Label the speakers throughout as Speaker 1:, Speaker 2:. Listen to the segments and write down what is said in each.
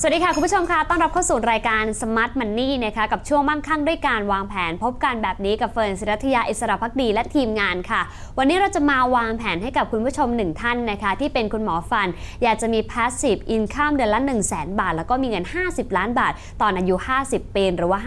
Speaker 1: สวัสดีค่ะ คุณผู้ชมค่ะ ต้อนรับเข้าสู่รายการ Smart Money นะคะ กับช่วงมั่งคั่งด้วยการวางแผน พบกันแบบนี้กับเฟิร์นศิรัทยาอิสระพักดีและทีมงานค่ะ วันนี้เราจะมาวางแผนให้กับคุณผู้ชมหนึ่งท่านนะคะ ที่เป็นคุณหมอฟัน อยากจะมี passive income เดือนละ1 0 0 0 0แบาท แล้วก็มีเงิน 50 ล้านบาท ตอนอายุ 50 ปีหรือว่า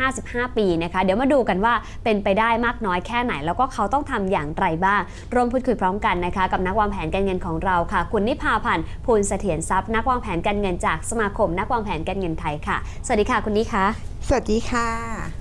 Speaker 1: 55 ปีนะคะ เดี๋ยวมาดูกันว่าเป็นไปได้มากน้อยแค่ไหน แล้วก็เขาต้องทำอย่างไรบ้างร่วมพูดคุยพร้อมกันนะคะ กับนักวางแผนการเงินของเราค่ะ คุณนิพาพันธ์ภูลเสถียรทรัพย์นักวางแผนการเงินจากสมาคม นักวางแผนการเงินไทยค่ะ สวัสดีค่ะคุณนิคะ
Speaker 2: สวัสดีค่ะ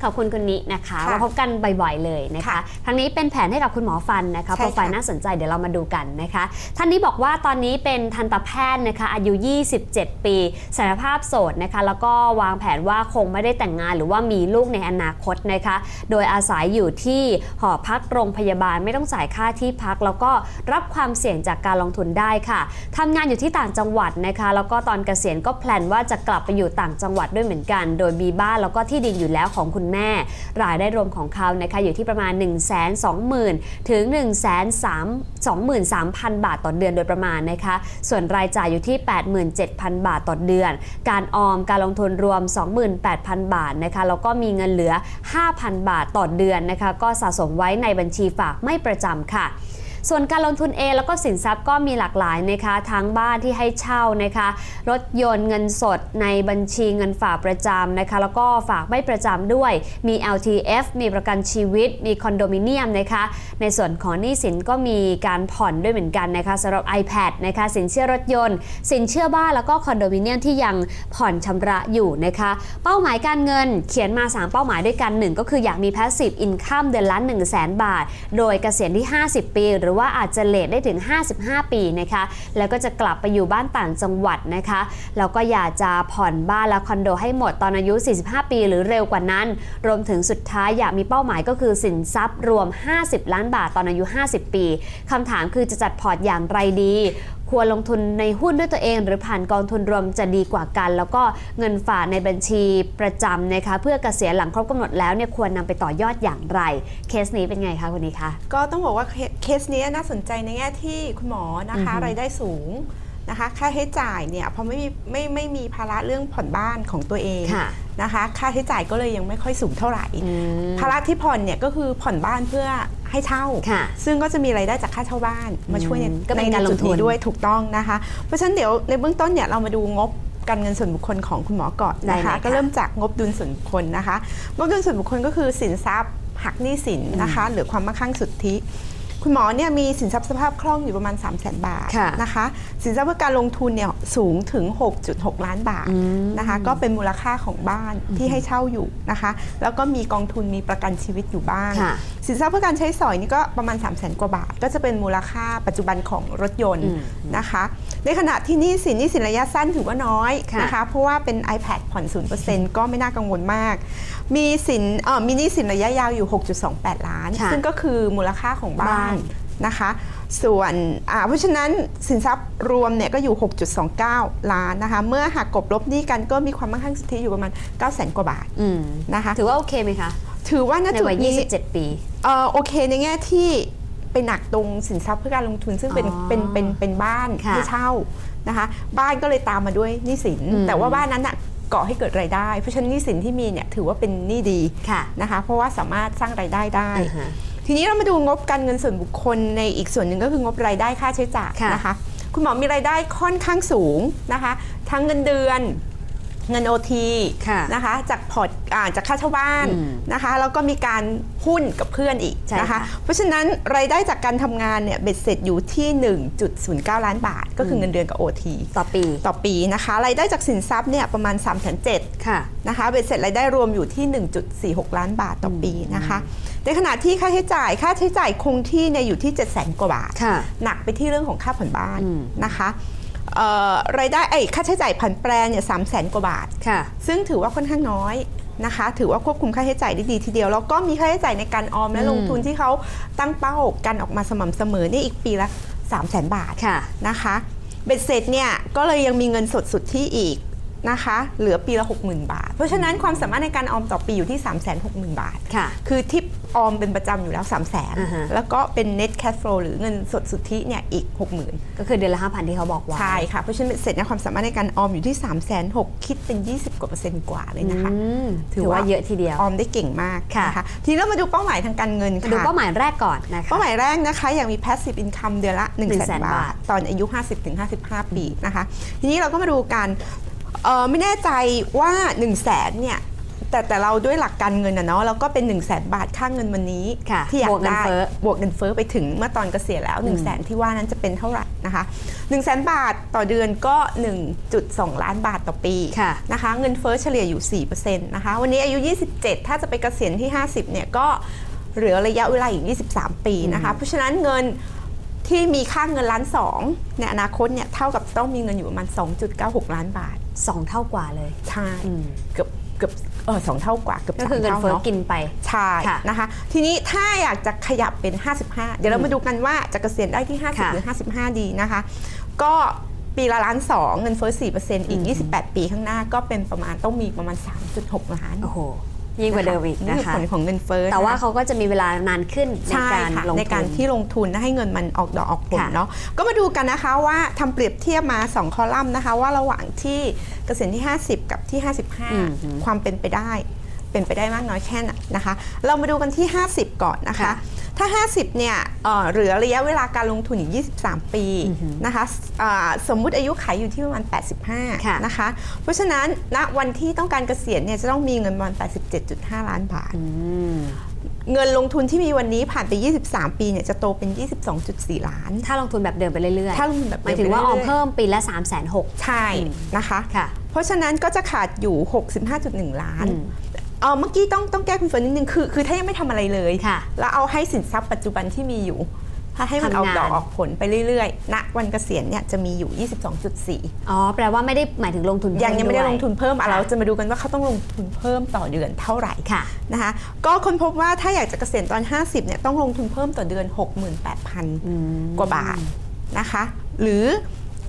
Speaker 1: ขอบคุณคุณนินะคะ
Speaker 2: ค่ะ
Speaker 1: มาพบกันบ่อยๆเลยนะคะ
Speaker 2: ค่ะ
Speaker 1: ครั้งนี้เป็นแผนให้กับคุณหมอฟันนะคะ
Speaker 2: ใช่
Speaker 1: โปร
Speaker 2: ค่ะ
Speaker 1: ไฟล์น่าสนใจเดี๋ยวเรามาดูกันนะคะ ท่านนี้บอกว่าตอนนี้เป็นทันตแพทย์นะคะอายุ 27 ปีสารภาพโสดนะคะแล้วก็วางแผนว่าคงไม่ได้แต่งงานหรือว่ามีลูกในอนาคตนะคะ โดยอาศัยอยู่ที่หอพักโรงพยาบาลไม่ต้องจ่ายค่าที่พัก แล้วก็รับความเสี่ยงจากการลงทุนได้ค่ะทำงานอยู่ที่ต่างจังหวัดนะคะ แล้วก็ตอนเกษียณก็แพลนว่าจะกลับไปอยู่ต่างจังหวัดด้วยเหมือนกัน โดยมีบ้านแล้วก็ที่ดินอยู่แล้วของคุณแม่ รายได้รวมของเขานะคะอยู่ที่ประมาณ 1 2 0 0 0 0 ถึง 1 3 23,000 บาทต่อเดือนโดยประมาณนะคะ ส่วนรายจ่ายอยู่ที่ 87,000 บาทต่อเดือน การออมการลงทุนรวม 28,000 บาทนะคะแล้วก็มีเงินเหลือ 5,000 บาทต่อเดือนนะคะก็สะสมไว้ในบัญชีฝากไม่ประจำค่ะ ส่วนการลงทุนเองแล้วก็สินทรัพย์ก็มีหลากหลายนะคะทั้งบ้านที่ให้เช่านะคะรถยนต์เงินสดในบัญชีเงินฝากประจำนะคะแล้วก็ฝากไม่ประจำด้วย มี LTF มีประกันชีวิต มีคอนโดมิเนียมนะคะในส่วนของหนี้สินก็มีการผ่อนด้วยเหมือนกันนะคะสำหรับ iPad นะคะสินเชื่อรถยนต์ สินเชื่อบ้านแล้วก็คอนโดมิเนียมที่ยังผ่อนชำระอยู่นะคะเป้าหมายการเงินเขียนมา 3 เป้าหมายด้วยกันหนึ่งก็คืออยากมี passive income เดือนละ1 0 0 0 0แบาท โดยเกษียณที่ 50 ปีหรือือว่าอาจจะเลทได้ถึง 55 ปีนะคะแล้วก็จะกลับไปอยู่บ้านต่างจังหวัดนะคะแล้วก็อยากจะผ่อนบ้านและคอนโดให้หมดตอนอายุ 45 ปี หรือเร็วกว่านั้น รวมถึงสุดท้ายอยากมีเป้าหมายก็คือสินทรัพย์รวม 50 ล้านบาทตอนอายุ 50 ปีคำถามคือจะจัดพอร์ตอย่างไรดี ควรลงทุนในหุ้นด้วยตัวเอง หรือผ่านกองทุนรวมจะดีกว่ากัน แล้วก็เงินฝากในบัญชีประจำนะคะเพื่อเกษียณหลังครบกำหนดแล้วเนี่ยควรนำไปต่อยอดอย่างไร เคสนี้เป็นไงคะคุณนี้คะ
Speaker 2: ก็ต้องบอกว่าเคเคสนี้น่าสนใจในแง่ที่คุณหมอนะคะ
Speaker 1: อือฮึ
Speaker 2: รายได้สูง นะคะ ค่าใช้จ่ายเนี่ยพอไม่มีไม่ไม่มีภาระเรื่องผ่อนบ้านของตัวเอง
Speaker 1: ค่ะ
Speaker 2: นะคะ ค่าใช้จ่ายก็เลยยังไม่ค่อยสูงเท่าไหร่
Speaker 1: อืม
Speaker 2: ภาระที่ผ่อนเนี่ยก็คือผ่อนบ้านเพื่อให้เช่า
Speaker 1: ค่ะ
Speaker 2: ซึ่งก็จะมีรายได้จากค่าเช่าบ้าน มาช่วยใน
Speaker 1: อืมก็เป็น
Speaker 2: ใน
Speaker 1: การลงทุน
Speaker 2: จุดด้วยถูกต้องนะคะ เพราะฉะนั้นเดี๋ยวในเบื้องต้นเนี่ยเรามาดูงบการเงินส่วนบุคคลของคุณหมอก่อนนะคะ ก็เริ่มจากงบดุลส่วนบุคคลนะคะ งบดุลส่วนบุคคลก็คือสินทรัพย์หักหนี้สินนะคะหรือความมั่งคั่งสุทธิ คุณหมอเนี่ยมีสินทรัพย์สภาพคล่องอยู่ประมาณ 3 0 0 0 0 0 บาท
Speaker 1: ค่ะ
Speaker 2: นะคะ สินทรัพย์เพื่อการลงทุนเนี่ยสูงถึง 6.6 ล้านบาท
Speaker 1: อืม
Speaker 2: นะคะ ก็เป็นมูลค่าของบ้านที่ให้เช่าอยู่นะคะ แล้วก็มีกองทุนมีประกันชีวิตอยู่บ้าง
Speaker 1: ค่ะ
Speaker 2: สินทรัพย์เพื่อการใช้สอยนี่ก็ประมาณ 3 0 0 0 0 0 กว่าบาท ก็จะเป็นมูลค่าปัจจุบันของรถยนต์
Speaker 1: อืม
Speaker 2: นะคะ ในขณะที่หนี้สินหนี้สินระยะสั้นถือว่าน้อย
Speaker 1: ค่ะ
Speaker 2: นะคะเพราะว่าเป็น iPad ผ่อน 0%ก็ไม่น่ากังวลมาก มีสินเอ่อมีหนี้สินระยะยาวอยู่ 6.28 ล้าน
Speaker 1: ค่ะ
Speaker 2: ซึ่งก็คือมูลค่าของบ้า
Speaker 1: บ้านน
Speaker 2: นะคะ ส่วนอ่าเพราะฉะนั้นสินทรัพย์รวมเนี่ยก็อยู่ 6.29 ล้านนะคะ เมื่อหักกบลบหนี้กันก็มีความมั่งคั่งสุทธิอยู่ประมาณ 9 0 0 0 0 กว่าบาท
Speaker 1: อืม
Speaker 2: นะคะ
Speaker 1: ถือว่าโอเคไหมคะ
Speaker 2: ถือว่าณ
Speaker 1: ใน
Speaker 2: จุด
Speaker 1: วัย
Speaker 2: นี้
Speaker 1: 27 ปี
Speaker 2: เอ่อโอเคในแง่ที่ ไปหนักตรงสินทรัพย์เพื่อการลงทุนซึ่งเป็น
Speaker 1: อ๋อ
Speaker 2: เป็นเป็นเป็นบ้าน
Speaker 1: ค่ะ
Speaker 2: ที่เช่านะคะ บ้านก็เลยตามมาด้วยหนี้สิน
Speaker 1: อืม
Speaker 2: แต่ว่าบ้านนั้นน่ะก่อให้เกิดรายได้ เพราะฉะนั้นหนี้สินที่มีเนี่ยถือว่าเป็นหนี้ดี
Speaker 1: ค่ะ
Speaker 2: นะคะ เพราะว่าสามารถสร้างรายได้ได้
Speaker 1: อ่าฮะ
Speaker 2: ทีนี้เรามาดูงบการเงินส่วนบุคคลในอีกส่วนหนึ่งก็คืองบรายได้ค่าใช้จ่าย
Speaker 1: ค่ะ
Speaker 2: นะคะ คุณหมอมีรายได้ค่อนข้างสูงนะคะ ทั้งเงินเดือน เงินโอที
Speaker 1: ค่ะ
Speaker 2: นะคะจากพอร์ตอ่าจากค่าเช่าบ้าน
Speaker 1: อืม
Speaker 2: นะคะแล้วก็มีการหุ้นกับเพื่อนอีก
Speaker 1: ใช่
Speaker 2: นะคะ
Speaker 1: ค่ะ
Speaker 2: เพราะฉะนั้นรายได้จากการทำงานเนี่ยเบ็ดเสร็จอยู่ที่ 1.09 ล้านบาท ก็คือเงินเดือนกับ OT
Speaker 1: ต่อปี
Speaker 2: ต่อปีนะคะรายได้จากสินทรัพย์เนี่ยประมาณ3 7 0 0 0
Speaker 1: ค่ะ
Speaker 2: นะคะเบ็ดเสร็จรายได้รวมอยู่ที่ 1.46 ล้านบาทต่อปีนะคะในขณะที่ค่าใช้จ่ายค่าใช้จ่ายคงที่เนี่ยอยู่ที่ 7 0 0 0 0กว่าบาท
Speaker 1: ค่ะ
Speaker 2: หนักไปที่เรื่องของค่าผ่อนบ้าน
Speaker 1: อืม
Speaker 2: นะคะเอ่อ รายได้ไอ้ยค่าใช้จ่ายผันแปรเนี่ยสามแสนกว่าบาท
Speaker 1: ค่ะ
Speaker 2: ซึ่งถือว่าค่อนข้างน้อยนะคะ ถือว่าควบคุมค่าใช้จ่ายได้ดีทีเดียว แล้วก็มีค่าใช้จ่ายในการออมและ
Speaker 1: อืม
Speaker 2: ลงทุนที่เขาตั้งเป้ากันออกมาสม่ำเสมอนี่อีกปีละ 3 0 0 0 0 0 บาท
Speaker 1: ค่ะ
Speaker 2: นะคะ เบ็ดเสร็จเนี่ยก็เลยยังมีเงินสดสุดที่อีก นะคะ เหลือปีละ 60,000 บาท เพราะฉะนั้นความสามารถในการออมต่อปีอยู่ที่ 360,000 บาท
Speaker 1: ค่ะ
Speaker 2: คือที่ออมเป็นประจำอยู่แล้ว 3 0 0 0 0
Speaker 1: อ่าฮะ
Speaker 2: 0แล้วก็เป็น net cash flow หรือเงินสดสุทธิเนี่ยอีก 60,000
Speaker 1: ก็คือเดือนละ 5,000 ที่เขาบอกไว่า
Speaker 2: ใช่ค่ะ เพราะฉะนั้นเสร็จเนี่ยความสามารถในการออมอยู่ที่ 3 6 0 0 0คิดเป็น 20 กว่าเปอร์เซ็นต์กว่าเลยนะคะ
Speaker 1: ถือว่าเยอะทีเดียว
Speaker 2: ออมได้เก่งมาก
Speaker 1: ค่ะ
Speaker 2: นะคะทีนี้เรามาดูเป้าหมายทางการเงิน
Speaker 1: มา
Speaker 2: ค่ะ
Speaker 1: ดูเป้าหมายแรกก่อนนะคะ
Speaker 2: เป้าหมายแรกนะคะอย่างมี passive income เดือนละ1 0 0 0 0
Speaker 1: 100,000
Speaker 2: 0บา
Speaker 1: บา
Speaker 2: ท
Speaker 1: ท
Speaker 2: ตอนอายุ 50-55 ปีนะคะ ทีนี้เราก็มาดูกัน เอ่อไม่แน่ใจว่า1 0 0 0 0แสนเนี่ยแต่แต่เราด้วยหลักการเงินนะเนาะเราก็เป็น1 0 0 0 0แสนบาทค่าเงินวันนี้
Speaker 1: ค่ะ
Speaker 2: ที่อยา
Speaker 1: บ
Speaker 2: ก
Speaker 1: วกเงิน
Speaker 2: ได้
Speaker 1: เฟ้อ
Speaker 2: บวกเงินเฟ้อไปถึงเมื่อตอนเกษียณแล้ว1 0 0 0 0แสนที่ว่านั้นจะเป็นเท่าไหร่นะคะ1 0 0 0 0แสนบาทต่อเดือนก็ 1.2 ล้านบาทต่อปี
Speaker 1: ค่ะ
Speaker 2: นะคะเงินเฟ้อเฉลี่ยอยู่4%นะคะวันนี้อายุ 27 ถ้าจะไปเกษียณที่ 50เนี่ยก็เหลือระยะเวลาอีก 23 ปีนะคะเพราะฉะนั้นเงินที่มีค่าเงินล้านสองในอนาคตเนี่ยเท่ากับต้องมีเงินอยู่ประมาณ 2.96 ล้านบาท
Speaker 1: สองเท่ากว่าเลย
Speaker 2: ใช่
Speaker 1: อืม
Speaker 2: เกือบเกือบเออสองเท่ากว่าเกือบ
Speaker 1: ก็
Speaker 2: สาม
Speaker 1: คือเงิน
Speaker 2: เท่า
Speaker 1: เฟ้อ
Speaker 2: เนาะ
Speaker 1: กินไป
Speaker 2: ใช่
Speaker 1: ค่ะ
Speaker 2: นะคะ ทีนี้ถ้าอยากจะขยับเป็น 55 เดี๋ยวเรามาดูกันว่าจะเกษียณได้ที่ 50
Speaker 1: ค่ะ
Speaker 2: หรือ 55 ดีนะคะ ก็ปีละล้านสองเงินเฟ้อ4%อีก 28 ปีข้างหน้าก็เป็นประมาณต้องมีประมาณ 3.6 ล้าน
Speaker 1: โอ้โห ยิ่งกว่าเดิมอีก
Speaker 2: นี่
Speaker 1: นะ
Speaker 2: คือ
Speaker 1: คะ
Speaker 2: ผลของเงินเฟ้อ
Speaker 1: แต่ว่า
Speaker 2: นะคะ
Speaker 1: เขาก็จะมีเวลานานขึ้นใน
Speaker 2: ใช่
Speaker 1: การ
Speaker 2: ค่ะ
Speaker 1: ลง
Speaker 2: ในการ
Speaker 1: ทุน
Speaker 2: ที่ลงทุนให้เงินมันออกดอกออกผล
Speaker 1: ค่ะ
Speaker 2: เนาะก็มาดูกันนะคะว่าทำเปรียบเทียบมา 2 คอลัมน์นะคะ ว่าระหว่างที่เกษียณที่ 50 กับที่ 55 ความเป็นไปได้ เป็นไปได้มากน้อยแค่ไหนนะคะ เรามาดูกันที่ 50 ก่อนนะคะ
Speaker 1: ค่ะ
Speaker 2: ถ้า 50เนี่ยเอ่อเหลือระยะเวลาการลงทุนอีก 23 ปีนะคะอ่าสมมุติอายุขัยอยู่ที่ประมาณ
Speaker 1: ค่ะ
Speaker 2: 85 นะคะ เพราะฉะนั้นณวันที่ต้องการเกษียณเนี่ยจะต้องมีเงินประมาณ 87.5 ล้านบาท
Speaker 1: อืม
Speaker 2: เงินลงทุนที่มีวันนี้ผ่านไป 23 ปีเนี่ยจะโตเป็น 22.4 ล้าน
Speaker 1: ถ้าลงทุนแบบเดิมไปเรื่อยๆ
Speaker 2: ถ้าลงทุนแบบ
Speaker 1: ห
Speaker 2: เดิม
Speaker 1: มายถึงว่า
Speaker 2: ไป
Speaker 1: อ
Speaker 2: เรื่อยๆ
Speaker 1: อมเพิ่มปีละ 3 6 0 0 0
Speaker 2: ใช่นะคะ
Speaker 1: ค่ะ
Speaker 2: เพราะฉะนั้นก็จะขาดอยู่ 65.1 ล้าน
Speaker 1: อืม
Speaker 2: เออเมื่อกี้ต้องต้องแก้คุณเฟิร์นนิดนึงคือคือถ้ายังไม่ทำอะไรเลย
Speaker 1: ค่ะ
Speaker 2: แล้วเอาให้สินทรัพย์ปัจจุบันที่มีอยู่ถ้าให้มันออก
Speaker 1: ทำงาน
Speaker 2: ดอกออกผลไปเรื่อยๆ ณ วันเกษียณเนี่ยจะมีอยู่ 22.4
Speaker 1: อ๋อ แปลว่าไม่ได้หมายถึงลงทุน
Speaker 2: ยังยังไม่ได้
Speaker 1: ว
Speaker 2: ลงทุนเพิ่มอะ
Speaker 1: ค่ะ
Speaker 2: เราจะมาดูกันว่าเขาต้องลงทุนเพิ่มต่อเดือนเท่าไหร่
Speaker 1: ค่ะ
Speaker 2: นะคะ ก็ค้นพบว่าถ้าอยากจะเกษียณตอน 50เนี่ยต้องลงทุนเพิ่มต่อเดือน 68,000 กว่าบาทนะคะ หรือ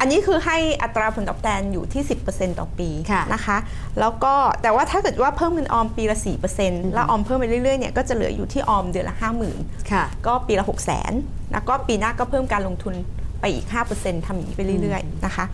Speaker 2: อันนี้คือให้อัตราผลตอบแทนอยู่ที่ 10%ต่อปี
Speaker 1: ค่ะ
Speaker 2: นะคะ แล้วก็แต่ว่าถ้าเกิดว่าเพิ่มเงินออมปีละ 4%แล้วออมเพิ่มไปเรื่อยๆเนี่ยก็จะเหลืออยู่ที่ออมเดือนละ 50,000
Speaker 1: ค่ะ
Speaker 2: ก็ปีละ 6 0 0 0 0นแล้วก็ปีหน้าก็เพิ่มการลงทุนไปอีก 5%ทำอย่างนี้ไปเรื่อยๆนะคะ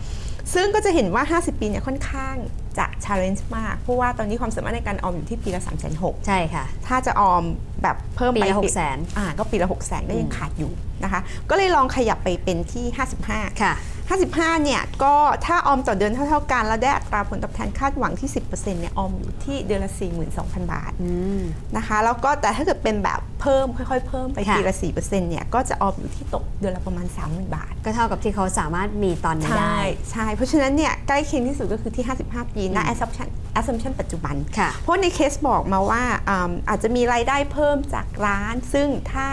Speaker 2: ซึ่งก็จะเห็นว่า 50 ปีเนี่ยค่อนข้างจะ challenge มาก เพราะว่าตอนนี้ความสามารถในการออมอยู่ที่ปีละ3 6 0 0 0
Speaker 1: ใช่ค่ะ
Speaker 2: ถ้าจะออมแบบเพิ่ม
Speaker 1: ปี
Speaker 2: ไป
Speaker 1: ละ600,000
Speaker 2: อ่าก็ปีละ6 0 0 0 0ก็ยังขาดอยู่นะคะ ก็เลยลองขยับไปเป็นที่ 55
Speaker 1: ค่ะ
Speaker 2: 55 เนี่ยก็ถ้าออมต่อเดือนเท่า ๆกัน แล้วได้อัตราผลตอบแทนคาดหวังที่ 10%เนี่ยออมอยู่ที่เดือนละ 42,000 บาท
Speaker 1: อืม
Speaker 2: นะคะ แล้วก็แต่ถ้าเกิดเป็นแบบเพิ่มค่อยๆ เพิ่มไป
Speaker 1: ค่ะ
Speaker 2: ปีละ 4%เนี่ยก็จะออมอยู่ที่ตกเดือนละประมาณ 30,000 บาท
Speaker 1: ก็เท่ากับที่เขาสามารถมีตอนนี้
Speaker 2: ใช่
Speaker 1: ได้
Speaker 2: ใช่ เพราะฉะนั้นเนี่ยใกล้เคียงที่สุดก็คือที่ 55 ปีนะ assumption assumption ปัจจุบัน
Speaker 1: ค่ะ
Speaker 2: เพราะในเคสบอกมาว่าอ่าอาจจะมีรายได้เพิ่มจากร้าน ซึ่งถ้า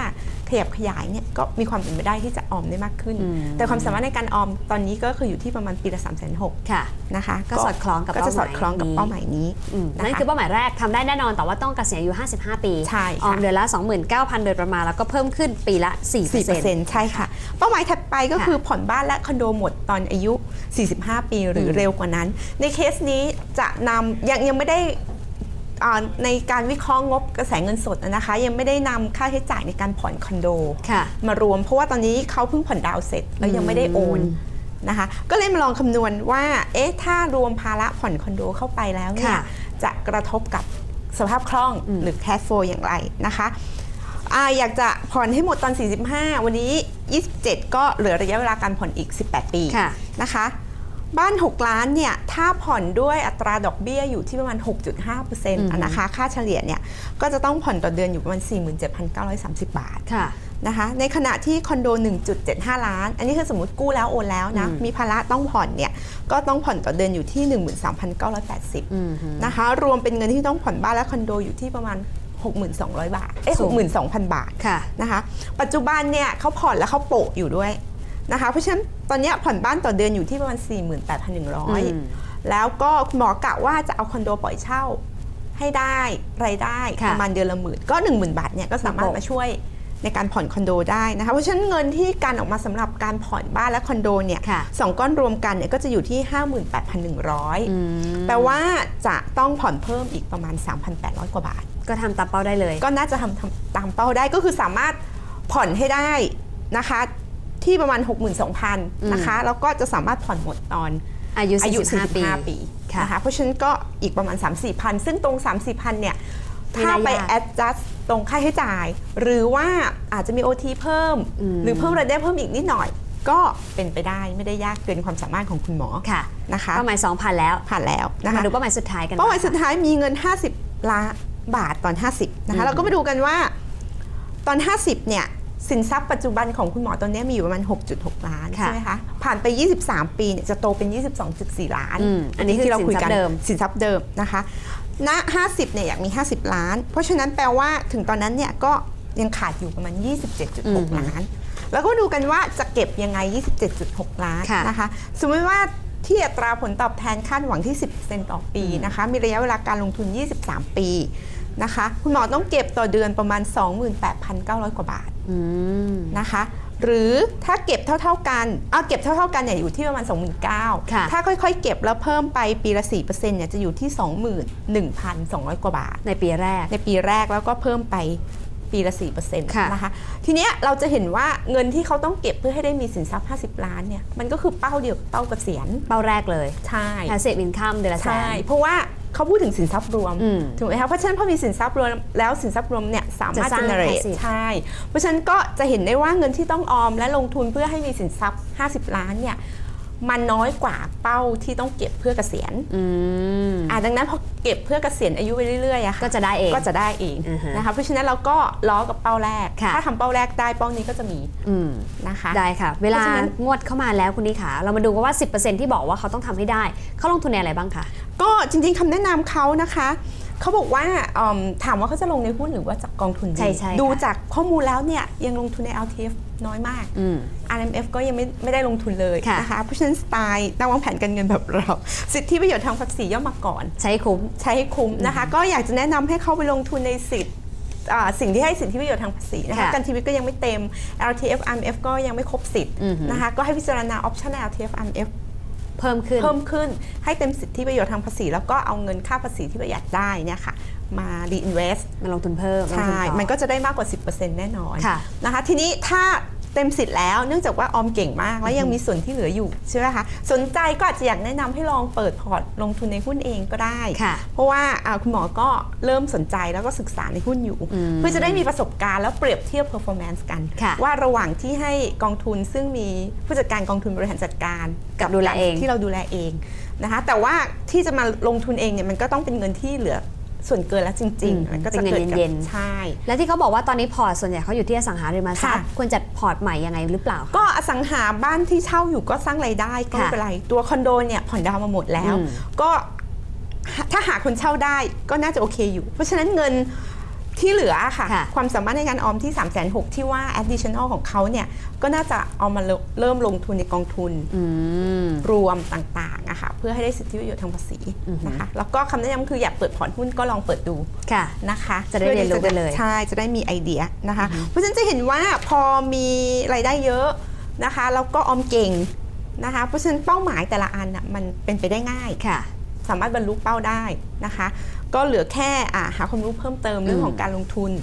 Speaker 2: ขยับขยายเนี่ยก็มีความเป็นไปได้ที่จะออมได้มากขึ้น
Speaker 1: อืม
Speaker 2: แต่ความสามารถในการออมตอนนี้ก็คืออยู่ที่ประมาณปีละ3 6 0 0 0
Speaker 1: ค่ะ
Speaker 2: นะคะ
Speaker 1: ก็สอดคล้องกับ
Speaker 2: ก็จะสอดคล้องกับ
Speaker 1: เป้า
Speaker 2: เป้า
Speaker 1: ห
Speaker 2: ห
Speaker 1: มามา
Speaker 2: ยยนี้
Speaker 1: อืม
Speaker 2: นะคะ
Speaker 1: นั่นคือเป้าหมายแรกทำได้แน่นอนแต่ว่าต้องเกษียณอายุ 55 ปี
Speaker 2: ใช่ค่ะ
Speaker 1: ออมเดือนละ 29,000 โดยประมาณแล้วก็เพิ่มขึ้นปีละ4%
Speaker 2: 4%ใช่ค่ะ เป้าหมายถัด ไปก็
Speaker 1: ค่ะ
Speaker 2: คือผ่อนบ้านและคอนโดหมดตอนอายุ 45 ปีหรืออ
Speaker 1: ม
Speaker 2: เร็วกว่านั้น ในเคสนี้จะนำยังยังไม่ได้อ่าในการวิเคราะห์งบกระแสเงินสดนะคะ ยังไม่ได้นำค่าใช้จ่ายในการผ่อนคอนโด
Speaker 1: ค่ะ
Speaker 2: มารวม เพราะว่าตอนนี้เขาเพิ่งผ่อนดาวน์เสร็จแล้วยังไม่ได้โอน
Speaker 1: อืม
Speaker 2: นะคะ ก็เลยมาลองคำนวณว่าเอ๊ะถ้ารวมภาระผ่อนคอนโดเข้าไปแล้วเนี่ย
Speaker 1: ค่ะ
Speaker 2: จะกระทบกับสภาพคล่อง
Speaker 1: อืม
Speaker 2: หรือ cash flow อย่างไรนะคะ อาอยากจะผ่อนให้หมดตอน 45 วันนี้ 27 ก็เหลือระยะเวลาการผ่อนอีก 18 ปี
Speaker 1: ค่ะ
Speaker 2: นะคะ บ้าน 6 ล้านเนี่ย ถ้าผ่อนด้วยอัตราดอกเบี้ยอยู่ที่ประมาณ 6.5%อะนะคะ ค่าเฉลี่ยเนี่ย ก็จะต้องผ่อนต่อเดือนอยู่ประมาณ 47,930 บาท
Speaker 1: ค่ะ
Speaker 2: นะคะ ในขณะที่คอนโด 1.75 ล้าน อันนี้คือสมมติกู้แล้วโอนแล้วนะ
Speaker 1: อืม
Speaker 2: มีภาระต้องผ่อนเนี่ย ก็ต้องผ่อนต่อเดือนอยู่ที่ 13,980
Speaker 1: อืมฮึ
Speaker 2: นะคะ รวมเป็นเงินที่ต้องผ่อนบ้านและคอนโดอยู่ที่ประมาณ 6,200 บาท เอ้ย
Speaker 1: สูง
Speaker 2: 62,000 บาท
Speaker 1: ค่ะ
Speaker 2: นะคะ ปัจจุบันเนี่ยเขาผ่อนแล้วเขาโปะอยู่ด้วยนะคะ เพราะฉะนั้นตอนเนี้ยผ่อนบ้านต่อเดือนอยู่ที่ประมาณ
Speaker 1: อืม
Speaker 2: 48,100 แล้วก็คุณหมอกะว่าจะเอาคอนโดปล่อยเช่าให้ได้รายได้
Speaker 1: ค่ะ
Speaker 2: ประมาณเดือนละหมื่นก็ 10,000 บาทเนี่ยก็สามารถ
Speaker 1: โปะ
Speaker 2: มาช่วยในการผ่อนคอนโดได้นะคะ เพราะฉะนั้นเงินที่การออกมาสำหรับการผ่อนบ้านและคอนโดเนี่ย
Speaker 1: ค่ะ
Speaker 2: สองก้อนรวมกันเนี่ยก็จะอยู่ที่ 58,100 แปลว่าจะต้องผ่อนเพิ่มอีกประมาณ 3,800 กว่าบาท
Speaker 1: ก็ทำตามเป้าได้เลย
Speaker 2: ก็น่าจะทำทำตามเป้าได้ก็คือสามารถผ่อนให้ได้นะคะ ที่ประมาณ 62,000นะคะ แล้วก็จะสามารถผ่อนหมดตอน
Speaker 1: อายุ
Speaker 2: อายุ
Speaker 1: 45ปี
Speaker 2: 45ปี
Speaker 1: ค่ะ
Speaker 2: นะคะ เพราะฉะนั้นก็อีกประมาณ 3 4พัน ซึ่งตรง 3 4พันเนี่ย
Speaker 1: ไม่
Speaker 2: ถ้า
Speaker 1: น่ายาก
Speaker 2: ไป adjust ตรงค่าใช้จ่าย หรือว่าอาจจะมี OT เพิ่ม
Speaker 1: อืม
Speaker 2: หรือเพิ่มรายได้เพิ่มอีกนิดหน่อย ก็เป็นไปได้ไม่ได้ยากเกินความสามารถของคุณหมอ
Speaker 1: ค่ะ
Speaker 2: นะคะ
Speaker 1: เป้าหมาย2,000แล้ว
Speaker 2: ผ่านแล้วนะคะ
Speaker 1: มาดูเป้าหมายสุดท้ายกัน
Speaker 2: เป้าหมาย
Speaker 1: บ้ง
Speaker 2: สุดท้ายมีเงิน 50 ล้าน บาทตอน 50นะคะเราก็มาดูกันว่าตอน 50เนี่ยสินทรัพย์ปัจจุบันของคุณหมอตอนนี้มีอยู่ประมาณ 6.6 ล้าน
Speaker 1: ค่ะ
Speaker 2: ใช่ไหมคะ ผ่านไป 23 ปีเนี่ยจะโตเป็น 22.4 ล้าน
Speaker 1: อืมอันนี้คือ
Speaker 2: ที่เราคุยกัน
Speaker 1: สินทรัพย์เดิม
Speaker 2: สินทรัพย์เดิมนะคะณ50เนี่ยอยากมี 50 ล้าน เพราะฉะนั้นแปลว่าถึงตอนนั้นเนี่ยก็ยังขาดอยู่ประมาณ 27.6 ล้าน แล้วก็ดูกันว่าจะเก็บยังไง 27.6 ล้าน
Speaker 1: ค่ะ
Speaker 2: นะคะ สมมติว่าที่อัตราผลตอบแทนคาดหวังที่ 10%ต่อปีนะคะ มีระยะเวลาการลงทุน 23 ปี นะคะ คุณหมอต้องเก็บต่อเดือนประมาณ 28,900 กว่าบาท
Speaker 1: อืม
Speaker 2: นะคะ หรือถ้าเก็บเท่า ๆกันเอาเก็บเท่า ๆกันเนี่ยอยู่ที่ประมาณ 29,000
Speaker 1: ค่ะ
Speaker 2: ถ้าค่อยๆ เก็บแล้วเพิ่มไปปีละ4%เนี่ยจะอยู่ที่ 21,200 กว่าบาท
Speaker 1: ในปีแรก
Speaker 2: ในปีแรกแล้วก็เพิ่มไปปีละ4%
Speaker 1: ค่ะ
Speaker 2: นะคะ ทีเนี้ยเราจะเห็นว่าเงินที่เขาต้องเก็บเพื่อให้ได้มีสินทรัพย์ 50 ล้านเนี่ยมันก็คือเป้าเดียวกับเป้าเกษียณ
Speaker 1: เป้าแรกเลย
Speaker 2: ใช่
Speaker 1: passive income เดือนละแส
Speaker 2: ใช่
Speaker 1: น
Speaker 2: เพราะว่า เขาพูดถึงสินทรัพย์รวม
Speaker 1: อืม
Speaker 2: ถูกไหมคะเพราะฉะนั้นพอมีสินทรัพย์รวมแล้วสินทรัพย์รวมเนี่ยสามารถ
Speaker 1: จะสร้าง
Speaker 2: generate
Speaker 1: passive
Speaker 2: ใช่เพราะฉะนั้นก็จะเห็นได้ว่าเงินที่ต้องออมและลงทุนเพื่อให้มีสินทรัพย์ 50 ล้านเนี่ย มันน้อยกว่าเป้าที่ต้องเก็บเพื่อเกษียณ
Speaker 1: อืม
Speaker 2: อ่าดังนั้นพอเก็บเพื่อเกษียณอายุไปเรื่อยๆอะค่ะ
Speaker 1: ก็จะได้เอง
Speaker 2: ก็จะได้เอง
Speaker 1: อือฮะ
Speaker 2: นะคะเพราะฉะนั้นเราก็ล้อกับเป้าแรก
Speaker 1: ค่ะ
Speaker 2: ถ้าทำเป้าแรกได้เป้านี้ก็จะมี
Speaker 1: อืม
Speaker 2: นะคะ
Speaker 1: ได้ค่ะ เวลา
Speaker 2: เพราะฉะนั้น
Speaker 1: งวดเข้ามาแล้วคุณนิขาเรามาดูกันว่า 10%ที่บอกว่าเขาต้องทำให้ได้ เขาลงทุนในอะไรบ้างคะ
Speaker 2: ก็จริงๆคำแนะนำเขานะคะ เขาบอกว่าอืมถามว่าเขาจะลงในหุ้นหรือว่าจากกองทุนดี
Speaker 1: ใช่ใช่ค่ะ
Speaker 2: ดูจากข้อมูลแล้วเนี่ยยังลงทุนใน LTF น้อยมาก
Speaker 1: อืม
Speaker 2: RMF ก็ยังไม่ไม่ได้ลงทุนเลย
Speaker 1: ค่ะ
Speaker 2: นะคะเพราะฉะนั้นสไตล์นักวางแผนการเงินแบบเรา สิทธิประโยชน์ทางภาษีย่อมมาก่อน
Speaker 1: ใช้คุ้ม
Speaker 2: ใช้ให้คุ้มนะคะ ก็อยากจะแนะนำให้เข้าไปลงทุนในสิทธิ์อ่าสิ่งที่ให้สิทธิประโยชน์ทางภาษีนะคะ
Speaker 1: ค่ะ
Speaker 2: การทีวีก็ยังไม่เต็ม LTF RMF ก็ยังไม่ครบสิทธิ์
Speaker 1: อือหือ
Speaker 2: นะคะก็ให้พิจารณาออปชั่น LTF RMF
Speaker 1: เพิ่มขึ้น
Speaker 2: เพิ่มขึ้นให้เต็มสิทธิประโยชน์ทางภาษี แล้วก็เอาเงินค่าภาษีที่ประหยัดได้เนี่ยค่ะมา reinvest
Speaker 1: มาลงทุนเพิ่มลงทุน
Speaker 2: ใช่
Speaker 1: ต่อ
Speaker 2: มันก็จะได้มากกว่า 10%แน่นอน
Speaker 1: ค่ะ
Speaker 2: นะคะทีนี้ถ้า เต็มสิทธิ์แล้ว เนื่องจากว่าออมเก่งมาก แล้วยังมีส่วนที่เหลืออยู่ใช่ไหมคะสนใจก็อาจจะอยากแนะนำให้ลองเปิดพอร์ตลงทุนในหุ้นเองก็ได้
Speaker 1: ค่ะ
Speaker 2: เพราะว่าอ่าคุณหมอก็เริ่มสนใจแล้วก็ศึกษาในหุ้นอยู่
Speaker 1: อืม
Speaker 2: เพื่อจะได้มีประสบการณ์แล้วเปรียบเทียบ performance กัน
Speaker 1: ค่ะ
Speaker 2: ว่าระหว่างที่ให้กองทุนซึ่งมีผู้จัดการกองทุนบริหารจัดการ
Speaker 1: กับดูแลเอง
Speaker 2: ที่เราดูแลเองนะคะแต่ว่าที่จะมาลงทุนเองเนี่ยมันก็ต้องเป็นเงินที่เหลือ ส่วนเกินแล้วจริง
Speaker 1: อืม
Speaker 2: ๆมันก็จะ
Speaker 1: เป็นเงิ
Speaker 2: เกิ
Speaker 1: น
Speaker 2: ดกับ
Speaker 1: เย็นๆ
Speaker 2: ใช่
Speaker 1: และที่เขาบอกว่าตอนนี้พอร์ตส่วนใหญ่เขาอยู่ที่อสังหาริมทรัพย์
Speaker 2: ค่ะ
Speaker 1: ควรจัดพอร์ตใหม่ยังไงหรือเปล่าคะ
Speaker 2: ก็อสังหาบ้านที่เช่าอยู่ก็สร้างไรายได้ก็ไม่
Speaker 1: ค่ะ
Speaker 2: เป็นไรตัวคอนโดเนี่ยผ่อนดาวน์มาหมดแล้ว
Speaker 1: อืม
Speaker 2: ก็หาถ้าหาคนเช่าได้ก็น่าจะโอเคอยู่ เพราะฉะนั้นเงิน ที่เหลือค่ะ
Speaker 1: ค่ะ
Speaker 2: ความสามารถในการออมที่ 3 6 0 0 0ที่ว่า additional ของเขาเนี่ย ก็น่าจะเอามาเริ่มลงทุนในกองทุน
Speaker 1: อืม
Speaker 2: รวมต่างๆอะค่ะเพื่อให้ได้สิทธิประโยชน์ทางภาษี
Speaker 1: อือฮึ
Speaker 2: นะคะ แล้วก็คำแนะนำคืออยากเปิดพอร์ตหุ้นก็ลองเปิดดู
Speaker 1: ค่ะ
Speaker 2: นะคะ
Speaker 1: จะได้เรียนรู้ไปเลย
Speaker 2: ใช่ จะได้มีไอเดียนะคะ เพราะฉะนั้นจะเห็นว่าพอมีรายได้เยอะนะคะแล้วก็ออมเก่งนะคะ เพราะฉะนั้นเป้าหมายแต่ละอันน่ะมันเป็นไปได้ง่าย
Speaker 1: ค่ะ
Speaker 2: สามารถบรรลุเป้าได้นะคะ ก็เหลือแค่อ่าหาความรู้เพิ่มเติมเรื่องของการลงทุน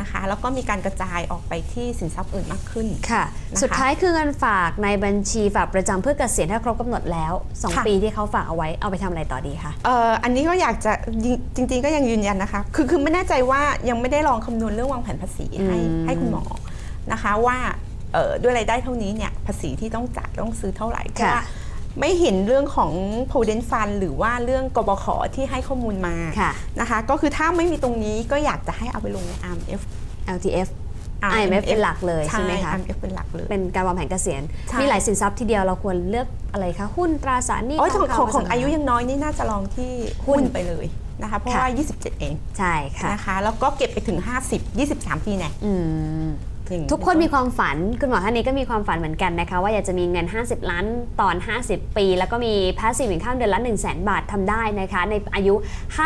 Speaker 2: นะคะแล้วก็มีการกระจายออกไปที่สินทรัพย์อื่นมากขึ้น
Speaker 1: ค่ะ
Speaker 2: นะคะ
Speaker 1: สุดท้ายคือเงินฝากในบัญชีฝากประจำเพื่อเกษียณถ้าครบกำหนดแล้ว
Speaker 2: ค่ะ
Speaker 1: 2ปีที่เขาฝากเอาไว้เอาไปทำอะไรต่อดีคะ
Speaker 2: เอ่ออันนี้ก็อยากจะจริง ๆ ก็ยังยืนยันนะคะ คือคือไม่แน่ใจว่ายังไม่ได้ลองคำนวณเรื่องวางแผนภาษีให้
Speaker 1: อืม
Speaker 2: ให้คุณหมอนะคะว่าเอ่อด้วยรายได้เท่านี้เนี่ยภาษีที่ต้องจ่ายต้องซื้อเท่าไหร่เพราะว่า ไม่เห็นเรื่องของ provident fund หรือว่าเรื่องกบขที่ให้ข้อมูลมา
Speaker 1: ค่ะ
Speaker 2: นะคะ ก็คือถ้าไม่มีตรงนี้ก็อยากจะให้เอาไปลงใน RMF
Speaker 1: LTF IMF เป็นหลักเลยใช่ไหมคะ
Speaker 2: RMF เป็นหลักเลย
Speaker 1: เป็นการวางแผนเกษียณ
Speaker 2: ใช่
Speaker 1: มีหลายสินทรัพย์ทีเดียวเราควรเลือกอะไรคะ หุ้นตราสารหนี้
Speaker 2: โอ้ยของ
Speaker 1: ท
Speaker 2: ของ
Speaker 1: คำ
Speaker 2: ของ
Speaker 1: สัห
Speaker 2: อายุยังน้อยนี่น่าจะลองที่หุ้นไปเลยนะคะเพราะ
Speaker 1: ค่ะ
Speaker 2: ว่า 27 เอง
Speaker 1: ใช่ค่ะ
Speaker 2: นะคะแล้วก็เก็บไปถึง 50 23 ปีแน่
Speaker 1: อืม
Speaker 2: อย่าง
Speaker 1: ทุกคนมีความฝันคุณหมอท่านนี้ก็มีความฝันเหมือนกันนะคะ ว่าอยากจะมีเงิน 50 ล้านตอน 50 ปี แล้วก็มี passive income เดือนละ 1 0 0 0 0แบาททำได้นะคะ ในอายุ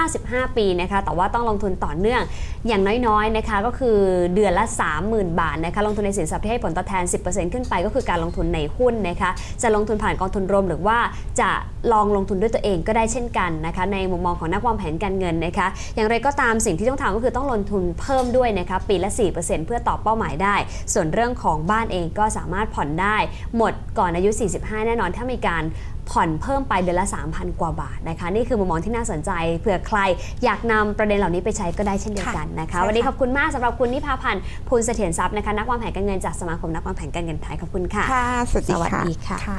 Speaker 1: 55 ปีนะคะ แต่ว่าต้องลงทุนต่อเนื่องอย่างน้อยๆนะคะ ก็คือเดือนละ 30,000 บาทนะคะลงทุนในสินทรัพย์ที่ให้ผลตอบแทน 10%ขึ้นไป ก็คือการลงทุนในหุ้นนะคะ จะลงทุนผ่านกองทุนรวม หรือว่าจะลองลงทุนด้วยตัวเองก็ได้เช่นกันนะคะ ในมุมมองของนักวางแผนการเงินนะคะ อย่างไรก็ตามสิ่งที่ต้องทำก็คือต้องลงทุนเพิ่มด้วยนะคะปีละ 4%เพื่อตอบเป้าหมายได้ส่วนเรื่องของบ้านเองก็สามารถผ่อนได้ หมดก่อนอายุ 45 แน่นอนถ้ามีการผ่อนเพิ่มไปเดือนละ 3,000 กว่าบาทนะคะ นี่คือมุมมองที่น่าสนใจเผื่อใครอยากนำประเด็นเหล่านี้ไปใช้ก็ได้เช่นเดียวกันนะคะ วันนี้ขอบคุณมากสำหรับคุณนิพาพันธ์ภูลเสถียรทรัพย์นะคะนักวางแผนการเงินจากสมาคมนักวางแผนการเงินไทยขอบคุณค่ะ
Speaker 2: ค่ะสวัสดี
Speaker 1: สวัสดีค่ะ
Speaker 2: ค่ะ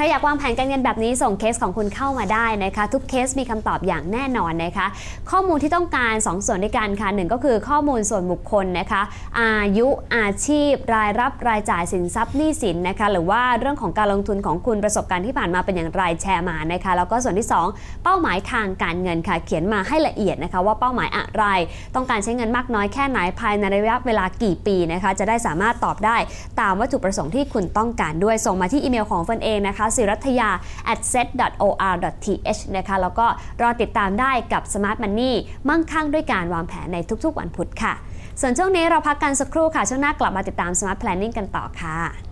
Speaker 1: ถ้าอยากวางแผนการเงินแบบนี้ส่งเคสของคุณเข้ามาได้นะคะ ทุกเคสมีคำตอบอย่างแน่นอนนะคะ ข้อมูลที่ต้องการ 2 ส่วนด้วยกันค่ะหนึ่งก็คือข้อมูลส่วนบุคคลนะคะ อายุอาชีพ รายรับรายจ่ายสินทรัพย์หนี้สินนะคะ หรือว่าเรื่องของการลงทุนของคุณประสบการณ์ที่ผ่านมาเป็นอย่างไรแชร์มานะคะ แล้วก็ส่วนที่ 2 เป้าหมายทางการเงินค่ะ เขียนมาให้ละเอียดนะคะ ว่าเป้าหมายอะไร ต้องการใช้เงินมากน้อยแค่ไหนภายในระยะเวลากี่ปีนะคะ จะได้สามารถตอบได้ตามวัตถุประสงค์ที่คุณต้องการด้วยส่งมาที่อีเมลของเฟิร์นเองนะคะศิรัทยา at set.or.th นะคะ แล้วก็รอติดตามได้กับ Smart Money มั่งคั่งด้วยการวางแผนในทุกๆ วันพุธค่ะ ส่วนช่วงนี้เราพักกันสักครู่ค่ะ ช่วงหน้ากลับมาติดตาม Smart Planning กันต่อค่ะ